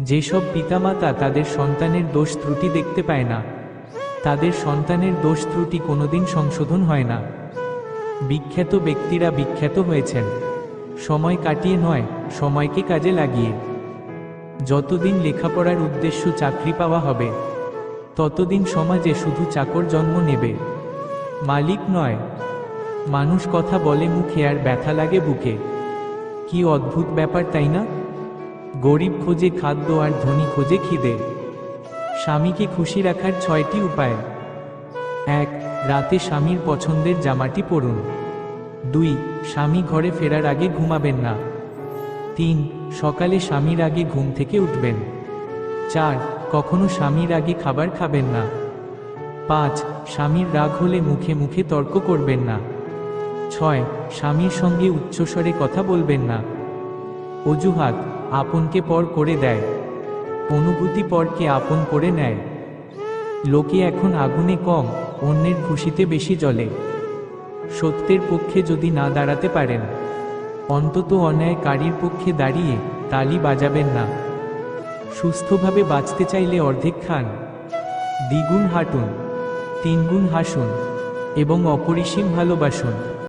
যেসব পিতামাতা তাদের সন্তানের দোষ ত্রুটি দেখতে পায় না, তাদের সন্তানের দোষ ত্রুটি কোনোদিন সংশোধন হয় না। বিখ্যাত ব্যক্তিরা বিখ্যাত হয়েছেন। সময় কাটিয়ে নয়, সময়কে কাজে লাগিয়ে। যতদিন লেখাপড়ার উদ্দেশ্য চাকরি পাওয়া হবে, ততদিন সমাজে শুধু চাকর জন্ম নেবে। মালিক নয়, মানুষ কথা বলে মুখে আর ব্যথা লাগে বুকে। কি অদ্ভুত ব্যাপার, তাই না? গরিব খোঁজে খাদ্য আর ধনী খোঁজে খিদে। স্বামীকে খুশি রাখার ছয়টি উপায়। এক, রাতে স্বামীর পছন্দের জামাটি পরুন। দুই, স্বামী ঘরে ফেরার আগে ঘুমাবেন না। তিন, সকালে স্বামীর আগে ঘুম থেকে উঠবেন। চার, কখনো স্বামীর আগে খাবার খাবেন না। পাঁচ, স্বামীর রাগ হলে মুখে মুখে তর্ক করবেন না। ছয়, স্বামীর সঙ্গে উচ্চস্বরে কথা বলবেন না। অজুহাত আপনকে পর করে দেয়। অনুভূতি পরকে আপন করে নেয়। লোকে এখন আগুনে কম, অন্যের খুশিতে বেশি জ্বলে। সত্যের পক্ষে যদি না দাঁড়াতে পারেন, অন্তত অন্যায়কারীর পক্ষে দাঁড়িয়ে তালি বাজাবেন না। সুস্থভাবে বাঁচতে চাইলে অর্ধেক খান। দ্বিগুণ হাঁটুন, তিনগুণ হাসুন এবং অপরিসীম ভালোবাসুন।